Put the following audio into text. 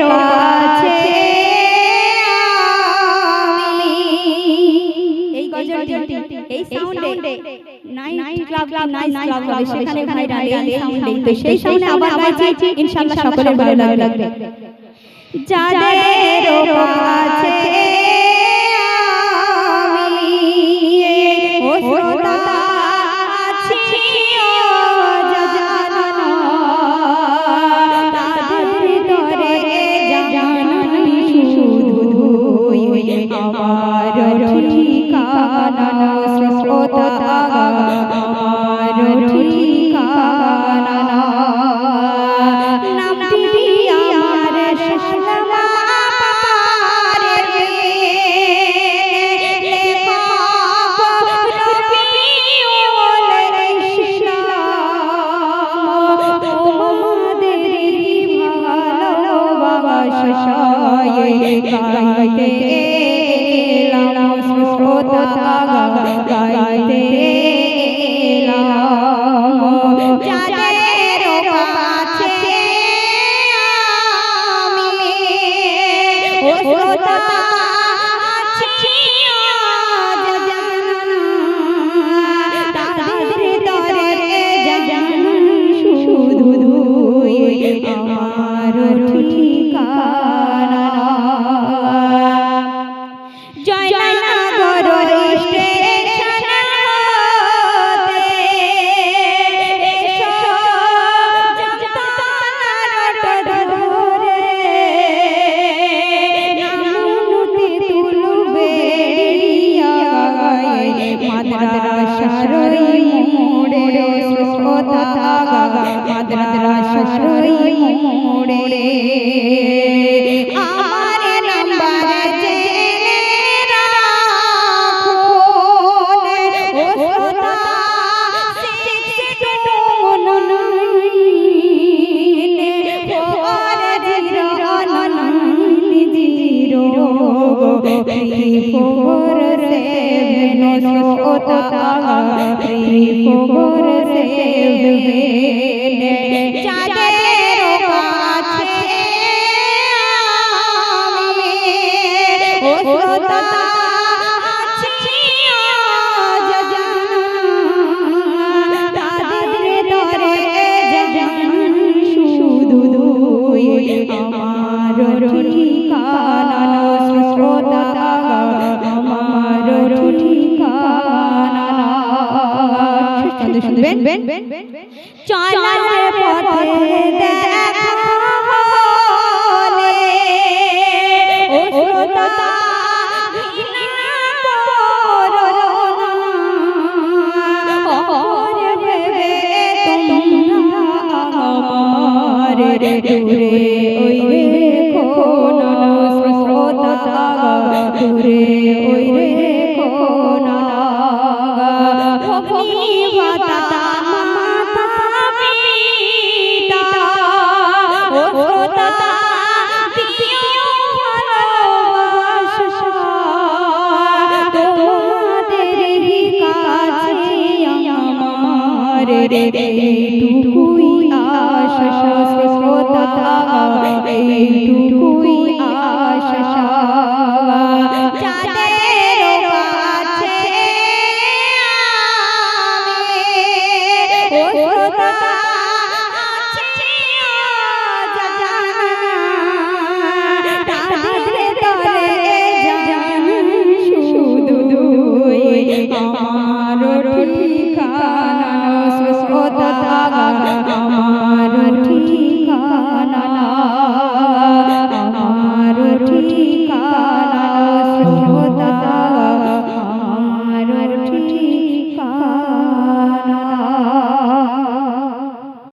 কাছে এই গজলটি এই সাউন্ডে night club club night club club সেখানে ভাইরাল এই সাউন্ডে তো সেই সাউন্ডে আবার গাইছি ইনশাআল্লাহ সকলের ভালো লাগবে। যাদের আমার ঠিকানা শ্রোতা মাদ্রাসার মোড়ে শ্রোতা মাদ্রাসার মোড়ে আমার নাম্বার জেনে রাখো ও শ্রোতা six two nine four zero nine zero three four seven শ্রোতা থ্রি ফোর কাছে আমি ও শ্রোতা শুনবেন। চলার পথে দেখা ও শ্রোতা দূরে ওই রেখো না শ্রোতা দূরে তোমাদের এইটুকুই আশা শ্রোতা এইটুকুই